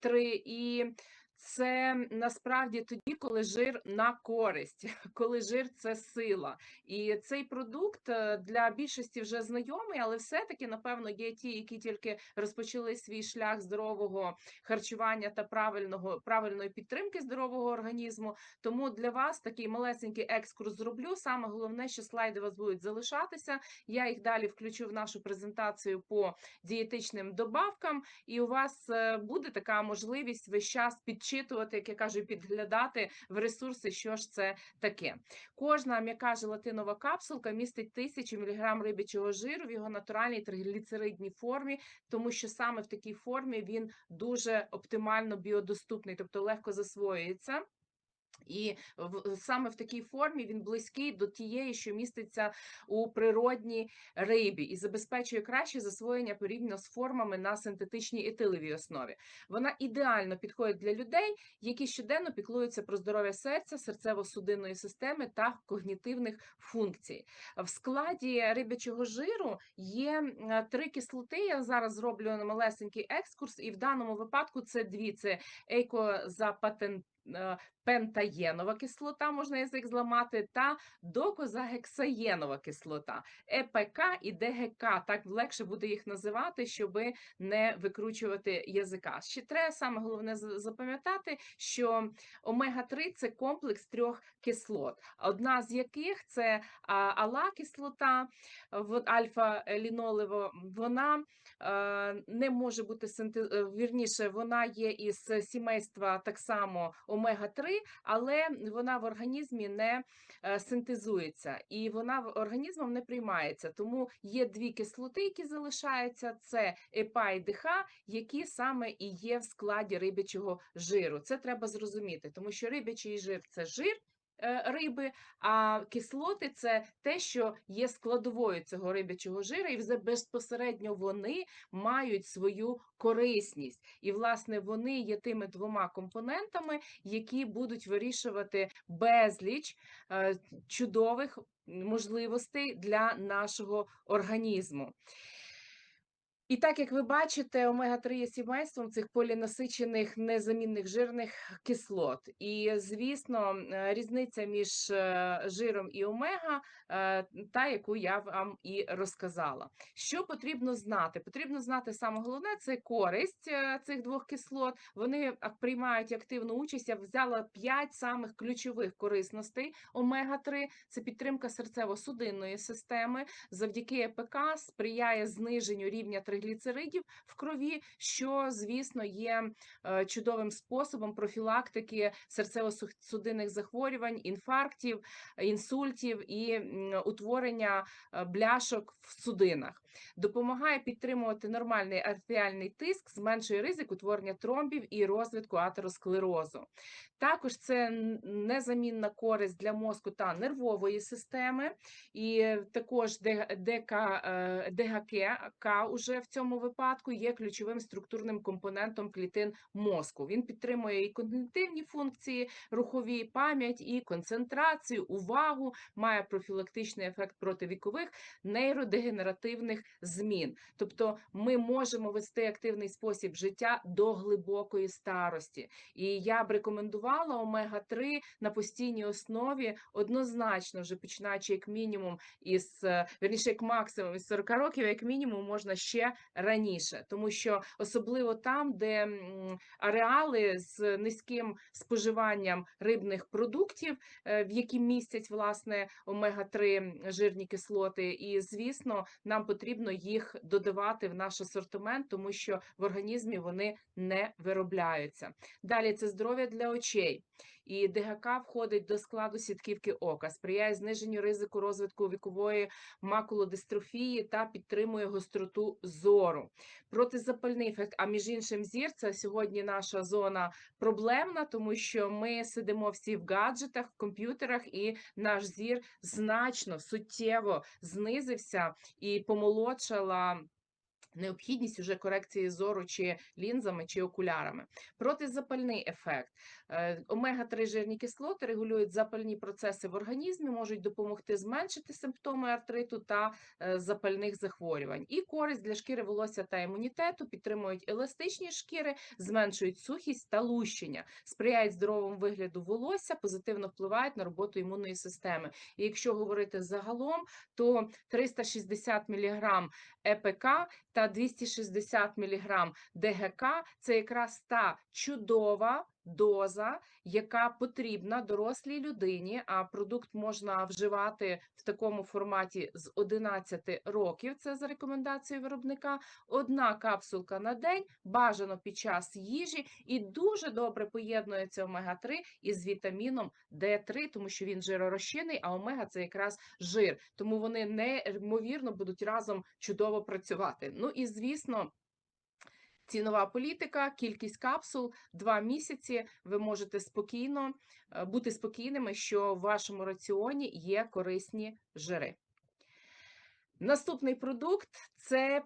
3 і це насправді тоді, коли жир на користь, коли жир це сила. І цей продукт е, для більшості вже знайомий, але все-таки, напевно, є ті, які тільки розпочали свій шлях здорового харчування та правильного правильної підтримки здорового організму. Тому для вас такий малесенький екскурс зроблю. Саме головне, що слайди у вас будуть залишатися. Я їх далі включу в нашу презентацію по дієтичним добавкам, і у вас е, буде така можливість весь час підчитувати, як я кажу, підглядати в ресурси, що ж це таке. Кожна м'яка желатинова капсулка містить тисячу міліграм рибячого жиру в його натуральній тригліцеридній формі, тому що саме в такій формі він дуже оптимально біодоступний, тобто легко засвоюється. І в саме в такій формі він близький до тієї, що міститься у природній рибі, і забезпечує краще засвоєння порівняно з формами на синтетичній етиловій основі. Вона ідеально підходить для людей, які щоденно піклуються про здоров'я серця, серцево-судинної системи та когнітивних функцій. В складі рибячого жиру є три кислоти. Я зараз зроблю малесенький екскурс, і в даному випадку це дві: це ейкозапатент пентаєнова кислота, можна язик зламати, та докозагексаєнова кислота, ЕПК і ДГК. Так легше буде їх називати, щоб не викручувати язика. Ще треба саме головне запам'ятати, що омега-3 це комплекс трьох кислот, одна з яких це ала-кислота, альфа-лінолево, вона не може бути синтез... вірніше, вона є із сімейства так само омега-3, але вона в організмі не е, синтезується і вона організмом не приймається. Тому є дві кислоти, які залишаються: це ЕПА і ДХ, які саме і є в складі рибячого жиру. Це треба зрозуміти, тому що рибячий жир це жир. Е, риби, а кислоти це те, що є складовою цього рибячого жира, і вже безпосередньо вони мають свою корисність. І, власне, вони є тими двома компонентами, які будуть вирішувати безліч е, чудових можливостей для нашого організму. І так як ви бачите, омега-3 є сімейством цих полінасичених незамінних жирних кислот. І, звісно, е, різниця між е, жиром і омега, е, та яку я вам і розказала. Що потрібно знати? Потрібно знати саме головне це користь цих двох кислот. Вони приймають активну участь. Я взяла 5 самих ключових корисностей омега-3. Це підтримка серцево-судинної системи, завдяки ЕПК сприяє зниженню рівня тригліцеридів тригліцеридів в крові, що, звісно, є е, чудовим способом профілактики серцево-судинних захворювань, інфарктів, інсультів і утворення е, бляшок в судинах. Допомагає підтримувати нормальний артеріальний тиск, зменшує ризик утворення тромбів і розвитку атеросклерозу. Також це незамінна користь для мозку та нервової системи, і також ДК, ДГК уже в цьому випадку є ключовим структурним компонентом клітин мозку. Він підтримує і когнітивні функції, рухові пам'ять, і концентрацію, увагу, має профілактичний ефект проти вікових нейродегенеративних змін. Тобто ми можемо вести активний спосіб життя до глибокої старості. І я б рекомендувала омега-3 на постійній основі однозначно, вже починаючи як мінімум із верніше, як максимум із 40 років, як мінімум, можна ще раніше, тому що особливо там, де ареали з низьким споживанням рибних продуктів, е, в які містять власне омега-3 жирні кислоти, і звісно, нам потрібно їх додавати в наш асортимент, тому що в організмі вони не виробляються. Далі це здоров'я для очей. І ДГК входить до складу сітківки ока, сприяє зниженню ризику розвитку вікової макулодистрофії та підтримує гостроту зору. Протизапальний ефект, а між іншим, зір це сьогодні наша зона проблемна, тому що ми сидимо всі в гаджетах, в комп'ютерах, і наш зір значно суттєво знизився і помолодшала необхідність уже корекції зору чи лінзами, чи окулярами. Протизапальний ефект. Е, Омега-3 жирні кислоти регулюють запальні процеси в організмі, можуть допомогти зменшити симптоми артриту та е, запальних захворювань. І користь для шкіри волосся та імунітету підтримують еластичні шкіри, зменшують сухість та лущення, сприяють здоровому вигляду волосся, позитивно впливають на роботу імунної системи. І якщо говорити загалом, то 360 мг ЕПК та 260 мг ДГК це якраз та чудова доза, яка потрібна дорослій людині. А продукт можна вживати в такому форматі з 11 років. Це за рекомендацією виробника. Одна капсулка на день, бажано під час їжі, і дуже добре поєднується омега-3 із вітаміном Д3, тому що він жиророзчинний, а омега це якраз жир. Тому вони неймовірно будуть разом чудово працювати. Ну і звісно. Цінова політика, кількість капсул, два місяці. Ви можете спокійно е, бути спокійними, що в вашому раціоні є корисні жири. Наступний продукт це